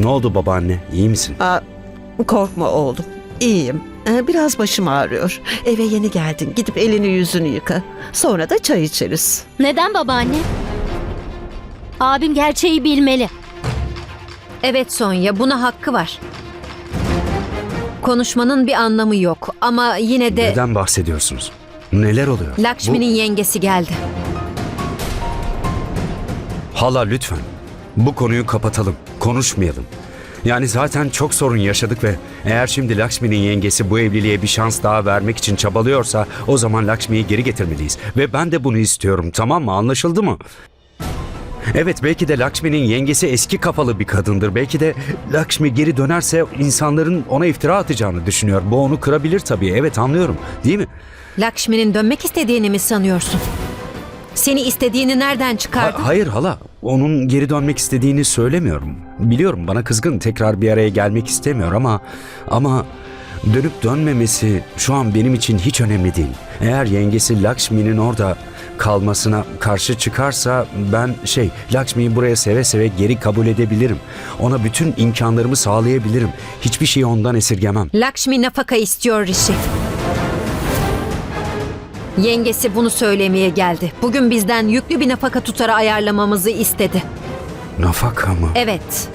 Ne oldu babaanne? İyi misin? Aa, korkma oğlum. İyiyim. Ee, Biraz başım ağrıyor. Eve yeni geldin. Gidip elini yüzünü yıka. Sonra da çay içeriz. Neden babaanne? Abim gerçeği bilmeli. Evet Sonya, buna hakkı var. Konuşmanın bir anlamı yok ama yine de Neden bahsediyorsunuz? Neler oluyor? Lakşmi'nin yengesi geldi. Bu- Hala lütfen. Bu konuyu kapatalım. Konuşmayalım. Yani zaten çok sorun yaşadık ve eğer şimdi Lakshmi'nin yengesi bu evliliğe bir şans daha vermek için çabalıyorsa o zaman Lakshmi'yi geri getirmeliyiz. Ve ben de bunu istiyorum tamam mı? Anlaşıldı mı? Evet belki de Lakshmi'nin yengesi eski kafalı bir kadındır. Belki de Lakshmi geri dönerse insanların ona iftira atacağını düşünüyor. Bu onu kırabilir tabii. Evet anlıyorum. Değil mi? Lakşmi'nin dönmek istediğini mi sanıyorsun? Seni istediğini nereden Ha- çıkardın? hayır hala. Onun geri dönmek istediğini söylemiyorum. Biliyorum bana kızgın tekrar bir araya gelmek istemiyor ama ama dönüp dönmemesi şu an benim için hiç önemli değil. Eğer yengesi Lakshmi'nin orada kalmasına karşı çıkarsa ben şey Lakshmi'yi buraya seve seve geri kabul edebilirim. Ona bütün imkanlarımı sağlayabilirim. Hiçbir şeyi ondan esirgemem. Lakşmi nafaka istiyor Rishi. Yengesi bunu söylemeye geldi. Bugün bizden yüklü bir nafaka tutarı ayarlamamızı istedi. Nafaka mı? Evet.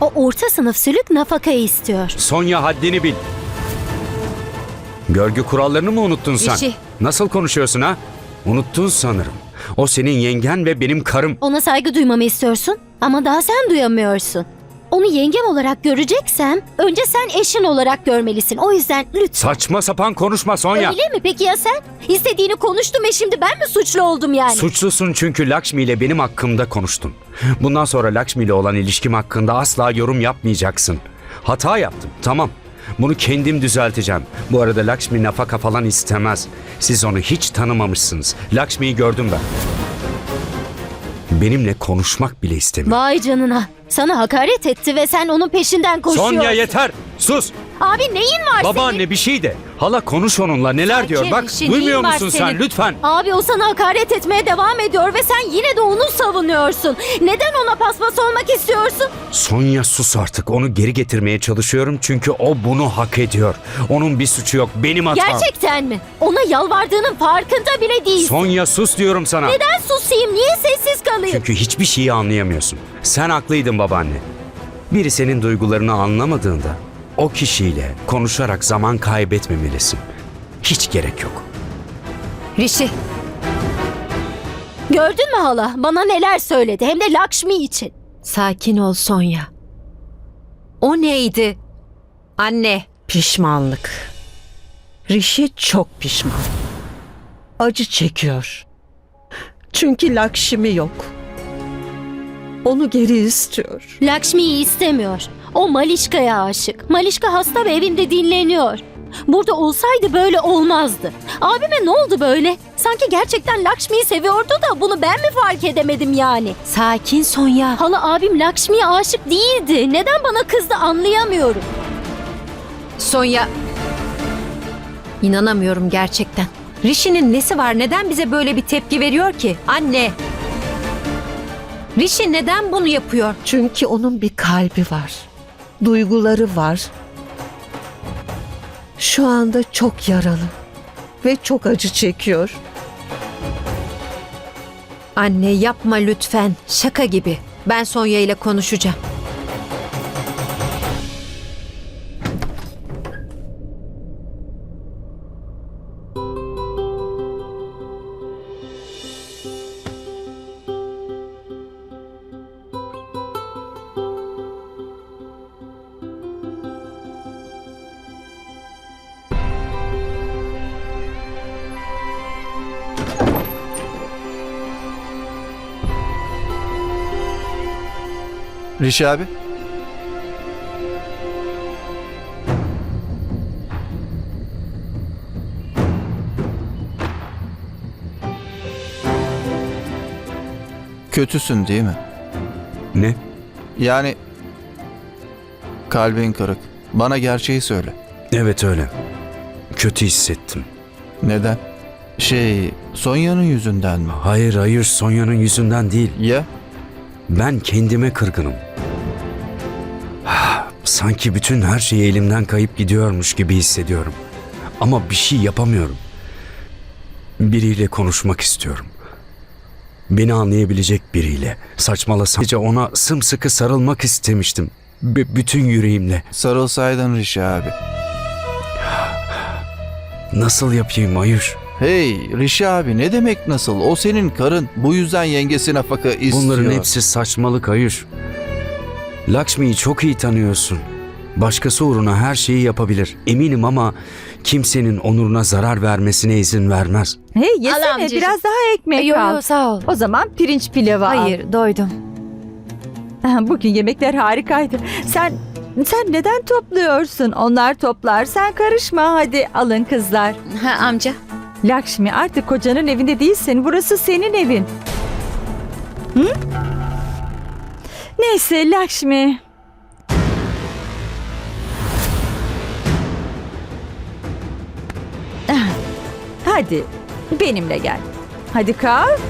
O orta sınıf sülük nafaka istiyor. Sonya haddini bil. Görgü kurallarını mı unuttun sen? Rişi. Nasıl konuşuyorsun ha? Unuttun sanırım. O senin yengen ve benim karım. Ona saygı duymamı istiyorsun ama daha sen duyamıyorsun. Onu yengem olarak göreceksem önce sen eşin olarak görmelisin. O yüzden lütfen. Saçma sapan konuşma Sonya. Öyle mi peki ya sen? İstediğini konuştum ve şimdi ben mi suçlu oldum yani? Suçlusun çünkü Lakshmi ile benim hakkımda konuştun. Bundan sonra Lakshmi ile olan ilişkim hakkında asla yorum yapmayacaksın. Hata yaptım, tamam. Bunu kendim düzelteceğim. Bu arada Lakshmi nafaka falan istemez. Siz onu hiç tanımamışsınız. Lakshmi'yi gördüm ben. Benimle konuşmak bile istemiyor. Vay canına. Sana hakaret etti ve sen onun peşinden koşuyorsun. Sonya yeter. Sus. Abi neyin var senin? Babaanne bir şey de. Hala konuş onunla neler Sakin, diyor. Bak duymuyor neyin var musun sen senin? lütfen. Abi o sana hakaret etmeye devam ediyor ve sen yine de onu savunuyorsun. Neden ona paspas olmak istiyorsun? Sonya sus artık. Onu geri getirmeye çalışıyorum çünkü o bunu hak ediyor. Onun bir suçu yok. Benim hatam. Gerçekten mi? Ona yalvardığının farkında bile değilsin. Sonya sus diyorum sana. Neden susayım? Niye sessiz kalayım? Çünkü hiçbir şeyi anlayamıyorsun. Sen haklıydın babaanne. Biri senin duygularını anlamadığında o kişiyle konuşarak zaman kaybetmemelisin. Hiç gerek yok. Rishi, Gördün mü hala? Bana neler söyledi. Hem de Lakshmi için. sakin ol Sonya. O neydi? Anne, Pişmanlık. Rişi çok pişman. Acı çekiyor. Çünkü Lakşimi yok. Onu geri istiyor. Lakshmi'yi istemiyor. O Malişka'ya aşık. Malişka hasta ve evinde dinleniyor. Burada olsaydı böyle olmazdı. Abime ne oldu böyle? Sanki gerçekten Lakshmi'yi seviyordu da bunu ben mi fark edemedim yani? sakin Sonya. Hala abim Lakshmi'ye aşık değildi. Neden bana kızdı anlayamıyorum. Sonya. İnanamıyorum gerçekten. Rishi'nin nesi var? Neden bize böyle bir tepki veriyor ki? Anne. Rishi neden bunu yapıyor? Çünkü onun bir kalbi var. Duyguları var. Şu anda çok yaralı ve çok acı çekiyor. Anne yapma lütfen. Şaka gibi. Ben Sonya ile konuşacağım. Rişi abi. Kötüsün değil mi? Ne? Yani kalbin kırık. Bana gerçeği söyle. Evet öyle. Kötü hissettim. Neden? Şey, Sonya'nın yüzünden mi? Hayır hayır Sonya'nın yüzünden değil. Ya? Ben kendime kırgınım. Sanki bütün her şey elimden kayıp gidiyormuş gibi hissediyorum. Ama bir şey yapamıyorum. Biriyle konuşmak istiyorum. Beni anlayabilecek biriyle. Saçmalasam. Sadece ona sımsıkı sarılmak istemiştim. B- bütün yüreğimle. Sarılsaydın Rişi abi. Nasıl yapayım Ayuş? Hey Rişi abi ne demek nasıl? O senin karın. Bu yüzden yengesi nafaka istiyor. Bunların hepsi saçmalık Ayuş. Lakshmi'yi çok iyi tanıyorsun. Başkası uğruna her şeyi yapabilir. Eminim ama kimsenin onuruna zarar vermesine izin vermez. Hey Al yesene amcacığım. biraz daha ekmek Yo al. yo sağ ol. O zaman pirinç pilavı al. Hayır doydum. Bugün yemekler harikaydı. Sen sen neden topluyorsun? Onlar toplar. Sen karışma. Hadi alın kızlar. Ha amca. Lakşmi artık kocanın evinde değilsin. Burası senin evin. Hı? Neyse Lakşmi. Ah, Hadi benimle gel. Hadi kalk.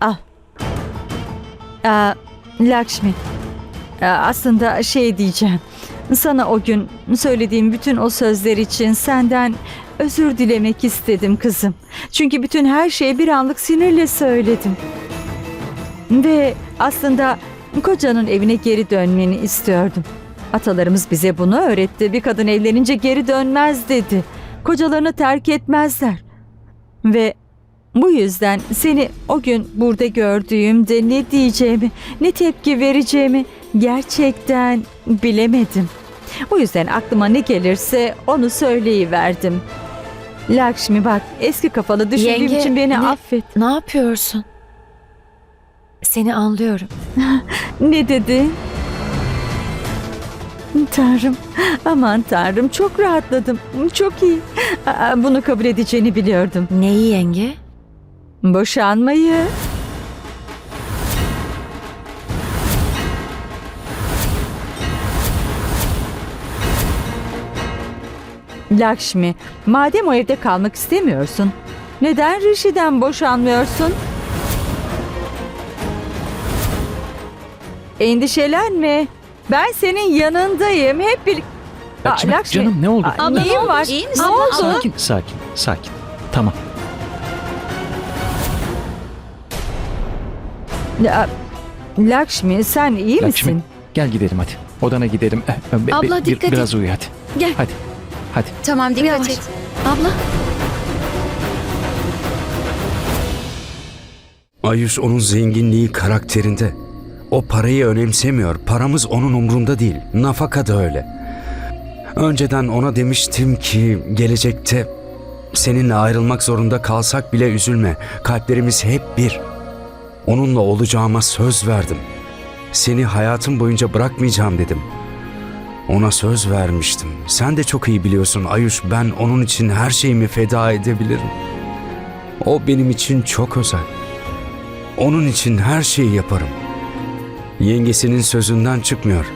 Al. Aa, Lakşmi. Aslında şey diyeceğim. Sana o gün söylediğim bütün o sözler için senden özür dilemek istedim kızım. Çünkü bütün her şeyi bir anlık sinirle söyledim. Ve aslında kocanın evine geri dönmeni istiyordum. Atalarımız bize bunu öğretti. Bir kadın evlenince geri dönmez dedi. Kocalarını terk etmezler. Ve bu yüzden seni o gün burada gördüğümde ne diyeceğimi, ne tepki vereceğimi gerçekten bilemedim. Bu yüzden aklıma ne gelirse onu söyleyiverdim. Lakşmi bak eski kafalı düşündüğüm Yenge, için beni ne- affet. Ne yapıyorsun? Seni anlıyorum. Ne dedi? Tanrım, aman tanrım çok rahatladım. Çok iyi. Bunu kabul edeceğini biliyordum. Neyi yenge? Boşanmayı. Lakşmi, madem o evde kalmak istemiyorsun, neden Rishi'den boşanmıyorsun? Endişelenme. Ben senin yanındayım. Hep bir... Aa, Lakşmi, canım ne oldu? Aa, neyin var? İyi Ne oldu? Sakin, sakin, sakin. Tamam. La- Lakşmi sen iyi Lakşmi, misin? gel gidelim hadi. Odana gidelim. Eh, eh, be- Abla, bir- dikkat Biraz uyu hadi. Gel. Hadi, hadi. Tamam dikkat et. Abla. Ayuş onun zenginliği karakterinde. O parayı önemsemiyor. Paramız onun umrunda değil. Nafaka da öyle. Önceden ona demiştim ki gelecekte seninle ayrılmak zorunda kalsak bile üzülme. Kalplerimiz hep bir. Onunla olacağıma söz verdim. Seni hayatım boyunca bırakmayacağım dedim. Ona söz vermiştim. Sen de çok iyi biliyorsun Ayuş ben onun için her şeyimi feda edebilirim. O benim için çok özel. Onun için her şeyi yaparım. Yengesinin sözünden çıkmıyor.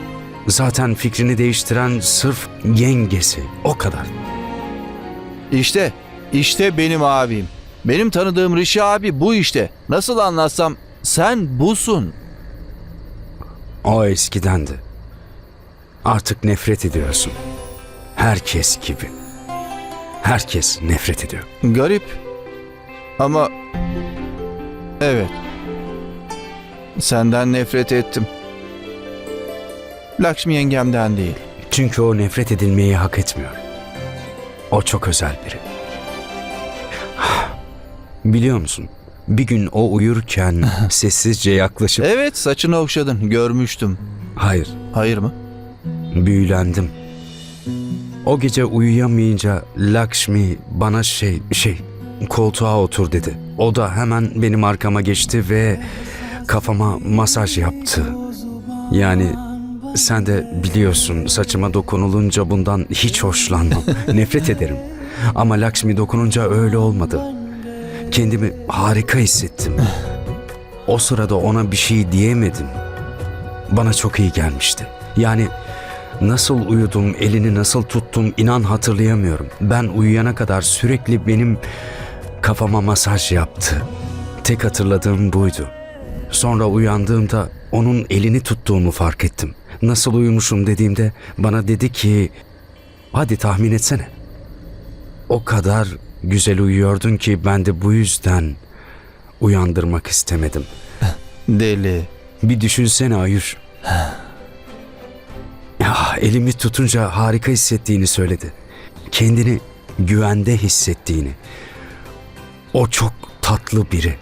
Zaten fikrini değiştiren sırf yengesi. O kadar. İşte, işte benim abim. Benim tanıdığım Rişi abi bu işte. Nasıl anlatsam sen busun. O eskidendi. Artık nefret ediyorsun. Herkes gibi. Herkes nefret ediyor. Garip. Ama evet. Senden nefret ettim. Lakşmi yengemden değil. Çünkü o nefret edilmeyi hak etmiyor. O çok özel biri. Biliyor musun? Bir gün o uyurken sessizce yaklaşıp... Evet saçını okşadın görmüştüm. Hayır, Hayır mı? Büyülendim. O gece uyuyamayınca Lakshmi bana şey şey koltuğa otur dedi. O da hemen benim arkama geçti ve kafama masaj yaptı. Yani sen de biliyorsun saçıma dokunulunca bundan hiç hoşlanmam. Nefret ederim. Ama Lakshmi dokununca öyle olmadı. Kendimi harika hissettim. O sırada ona bir şey diyemedim. Bana çok iyi gelmişti. Yani Nasıl uyudum, elini nasıl tuttum inan hatırlayamıyorum. Ben uyuyana kadar sürekli benim kafama masaj yaptı. Tek hatırladığım buydu. Sonra uyandığımda onun elini tuttuğumu fark ettim. Nasıl uyumuşum dediğimde bana dedi ki hadi tahmin etsene. O kadar güzel uyuyordun ki ben de bu yüzden uyandırmak istemedim. Deli. Bir düşünsene Ayur. Ya, elimi tutunca harika hissettiğini söyledi. Kendini güvende hissettiğini. O çok tatlı biri.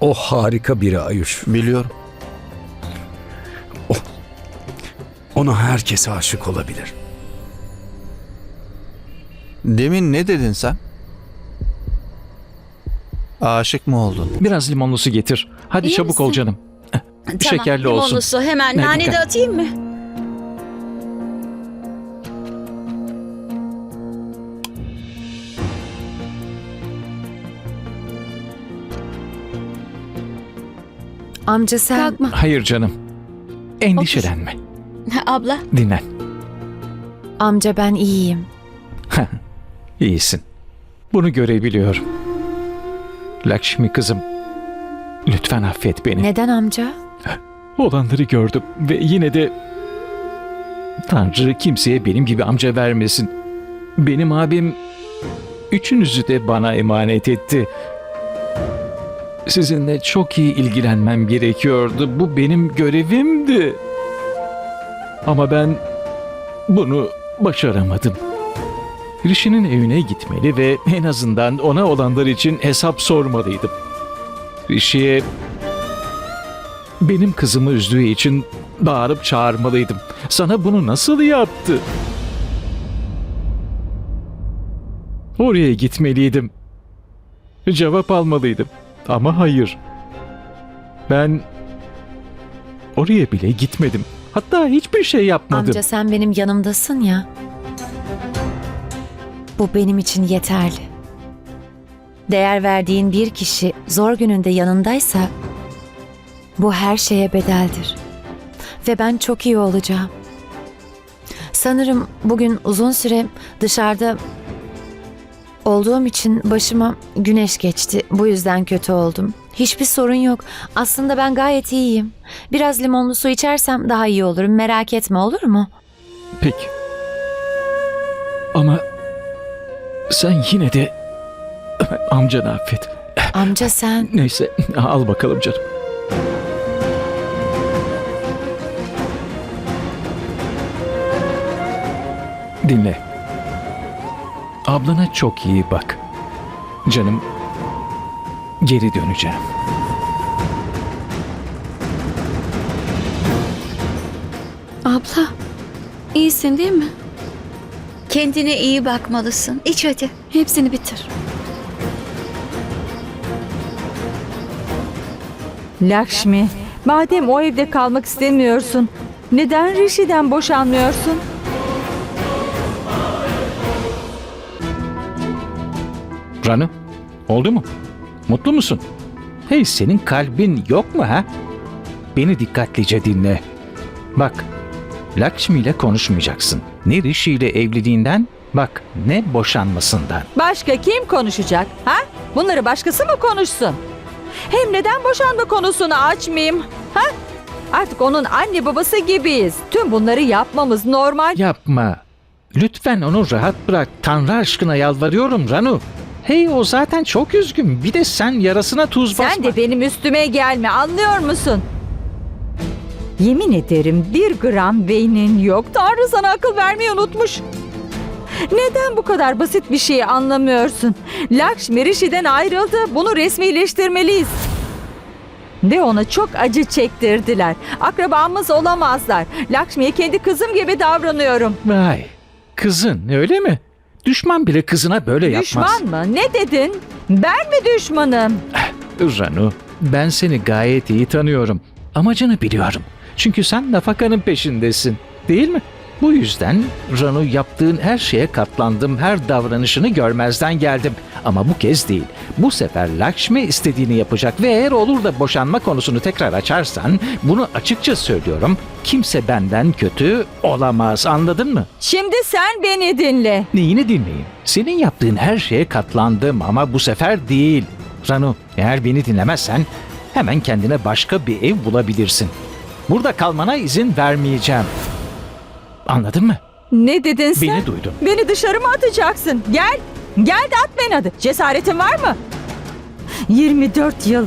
O harika biri Ayur. Biliyorum. Ona herkes aşık olabilir. Demin ne dedin sen? Aşık mı oldun? Biraz limonlu su getir. Hadi İyi çabuk ol misin? canım. Şekerli olsun. Limonlu su hemen Ne, nane de atayım mı? Amca sen Kalkma. Hayır canım. Endişelenme. Abla Dinlen. amca ben iyiyim. İyisin. Bunu görebiliyorum. Lakshmi kızım. Lütfen affet beni. Neden amca? Olanları gördüm ve yine de Tanrı kimseye benim gibi amca vermesin. Benim abim üçünüzü de bana emanet etti. Sizinle çok iyi ilgilenmem gerekiyordu. Bu benim görevimdi. Ama ben bunu başaramadım. Rishi'nin evine gitmeli ve en azından ona olanlar için hesap sormalıydım. Rishi'ye benim kızımı üzdüğü için bağırıp çağırmalıydım. Sana bunu nasıl yaptı? Oraya gitmeliydim. Cevap almalıydım. Ama hayır. Ben oraya bile gitmedim. Hatta hiçbir şey yapmadım. Amca sen benim yanımdasın ya. Bu benim için yeterli. Değer verdiğin bir kişi zor gününde yanındaysa bu her şeye bedeldir. Ve ben çok iyi olacağım. Sanırım bugün uzun süre dışarıda olduğum için başıma güneş geçti. Bu yüzden kötü oldum. Hiçbir sorun yok. Aslında ben gayet iyiyim. Biraz limonlu su içersem daha iyi olurum. Merak etme olur mu? Peki. Ama sen yine de amcanı affet. Amca sen Neyse al bakalım canım. Dinle. Ablana çok iyi bak. Canım geri döneceğim. abla iyisin değil mi? Kendine iyi bakmalısın. İç hadi. Hepsini bitir. Lakshmi, madem o evde kalmak istemiyorsun, neden Rishi'den boşanmıyorsun? Ranu, oldu mu? Mutlu musun? Hey senin kalbin yok mu ha? Beni dikkatlice dinle. Bak, Lakshmi ile konuşmayacaksın. Ne Rishi ile evliliğinden, bak ne boşanmasından. Başka kim konuşacak? Ha? Bunları başkası mı konuşsun? Hem neden boşanma konusunu açmayayım? Ha? Artık onun anne babası gibiyiz. Tüm bunları yapmamız normal. Yapma. Lütfen onu rahat bırak. Tanrı aşkına yalvarıyorum Ranu. Hey o zaten çok üzgün. Bir de sen yarasına tuz basma. Sen de benim üstüme gelme anlıyor musun? Yemin ederim bir gram beynin yok. Tanrı sana akıl vermeyi unutmuş. Neden bu kadar basit bir şeyi anlamıyorsun? Lakshmi Rishi'den ayrıldı. Bunu resmileştirmeliyiz. Ve ona çok acı çektirdiler. Akrabamız olamazlar. Lakshmi'ye kendi kızım gibi davranıyorum. Vay. Kızın öyle mi? Düşman bile kızına böyle yapmaz. Düşman mı? Ne dedin? Ben mi düşmanım? Ranu, ben seni gayet iyi tanıyorum. Amacını biliyorum. Çünkü sen nafakanın peşindesin. Değil mi? Bu yüzden Ranu yaptığın her şeye katlandım, her davranışını görmezden geldim. Ama bu kez değil. Bu sefer Lakshmi istediğini yapacak ve eğer olur da boşanma konusunu tekrar açarsan, bunu açıkça söylüyorum, kimse benden kötü olamaz anladın mı? Şimdi sen beni dinle. Neyini dinleyin? Senin yaptığın her şeye katlandım ama bu sefer değil. Ranu, eğer beni dinlemezsen hemen kendine başka bir ev bulabilirsin. Burada kalmana izin vermeyeceğim. Anladın mı? Ne dedin sen? Beni duydun. Beni dışarı mı atacaksın? Gel. Gel de at beni hadi. Cesaretin var mı? 24 yıl.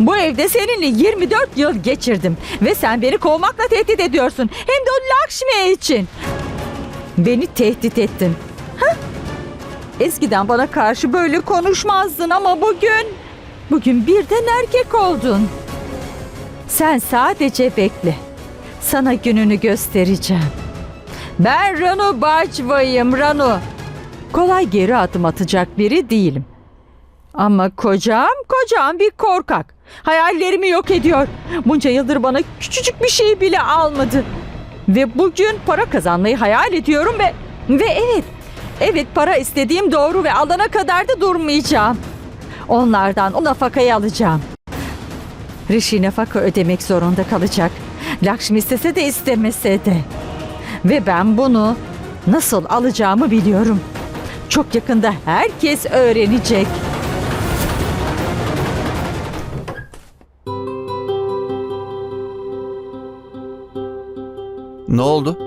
Bu evde seninle 24 yıl geçirdim. Ve sen beni kovmakla tehdit ediyorsun. Hem de o Lakshmi için. Beni tehdit ettin. Hah? Eskiden bana karşı böyle konuşmazdın ama bugün... Bugün birden erkek oldun. Sen sadece bekle. Sana gününü göstereceğim. Ben Ranu Bacva'yım Ranu. Kolay geri adım atacak biri değilim. Ama kocam, kocam bir korkak. Hayallerimi yok ediyor. Bunca yıldır bana küçücük bir şey bile almadı. Ve bugün para kazanmayı hayal ediyorum ve... Ve evet, evet para istediğim doğru ve alana kadar da durmayacağım. Onlardan o nafakayı alacağım. Rishi nafaka ödemek zorunda kalacak. Lakshmi istese de istemese de. Ve ben bunu nasıl alacağımı biliyorum. Çok yakında herkes öğrenecek. Ne oldu?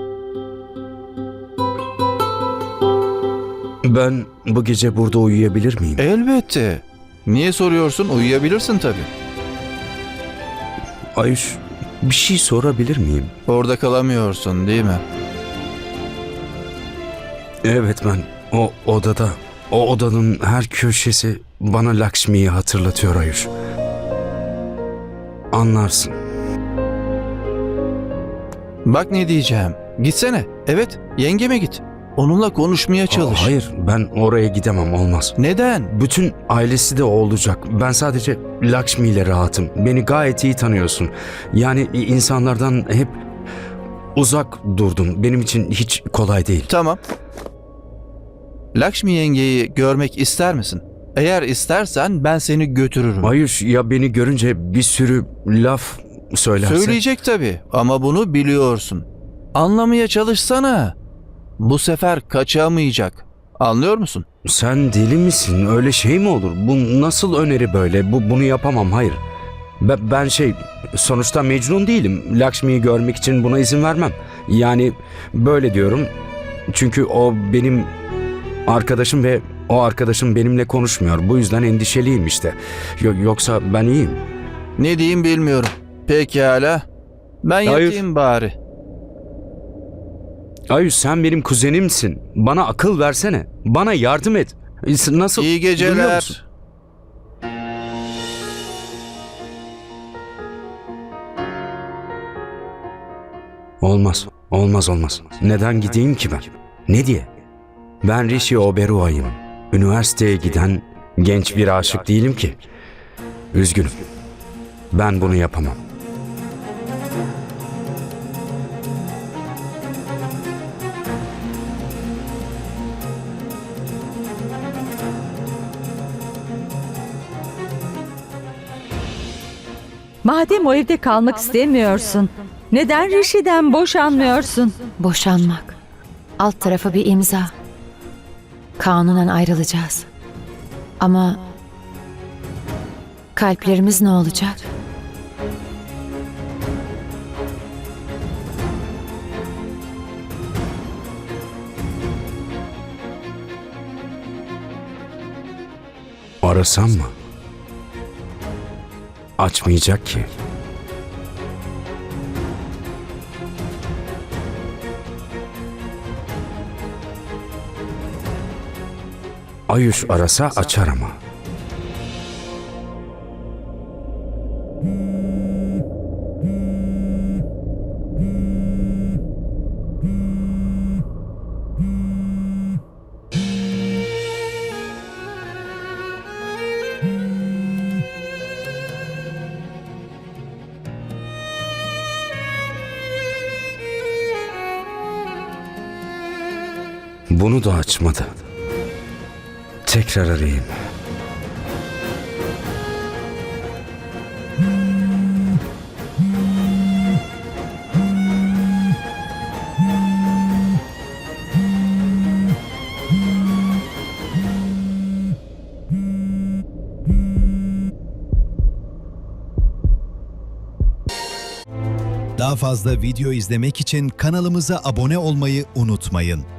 Ben bu gece burada uyuyabilir miyim? Elbette. Niye soruyorsun? Uyuyabilirsin tabii. Ayuş, bir şey sorabilir miyim? Orada kalamıyorsun değil mi? Evet ben o odada, o odanın her köşesi bana Lakshmi'yi hatırlatıyor Ayuş. Anlarsın. Bak ne diyeceğim. Gitsene. Evet, yengeme git. Onunla konuşmaya çalış. Aa, hayır ben oraya gidemem olmaz. Neden? Bütün ailesi de olacak. Ben sadece Lakshmi ile rahatım. Beni gayet iyi tanıyorsun. Yani insanlardan hep uzak durdum. Benim için hiç kolay değil. Tamam. Lakshmi yengeyi görmek ister misin? Eğer istersen ben seni götürürüm. Ayuş ya beni görünce bir sürü laf söylerse. Söyleyecek tabii ama bunu biliyorsun. Anlamaya çalışsana. Bu sefer kaçamayacak. Anlıyor musun? Sen deli misin? Öyle şey mi olur? Bu nasıl öneri böyle? Bu bunu yapamam. Hayır. Ben, ben şey sonuçta Mecnun değilim. Lakshmi'yi görmek için buna izin vermem. Yani böyle diyorum. Çünkü o benim arkadaşım ve o arkadaşım benimle konuşmuyor. Bu yüzden endişeliyim işte. Yo- yoksa ben iyiyim. Ne diyeyim bilmiyorum. Pekala. Ben Hayır. yatayım bari. Ayüz sen benim kuzenimsin. Bana akıl versene. Bana yardım et. Nasıl? İyi Duyuyor geceler. Olmaz. Olmaz olmaz. Neden gideyim ki ben? Ne diye? Ben Rishi Oberoy'um. Üniversiteye giden genç bir aşık değilim ki. Üzgünüm. Ben bunu yapamam. Madem o evde kalmak istemiyorsun, neden Rishi'den boşanmıyorsun? Boşanmak. Alt tarafa bir imza. Kanunen ayrılacağız. Ama kalplerimiz ne olacak? Arasam mı? Açmayacak ki. Ayuş arasa açar ama. Bunu da açmadı. Tekrar arayayım. Daha fazla video izlemek için kanalımıza abone olmayı unutmayın.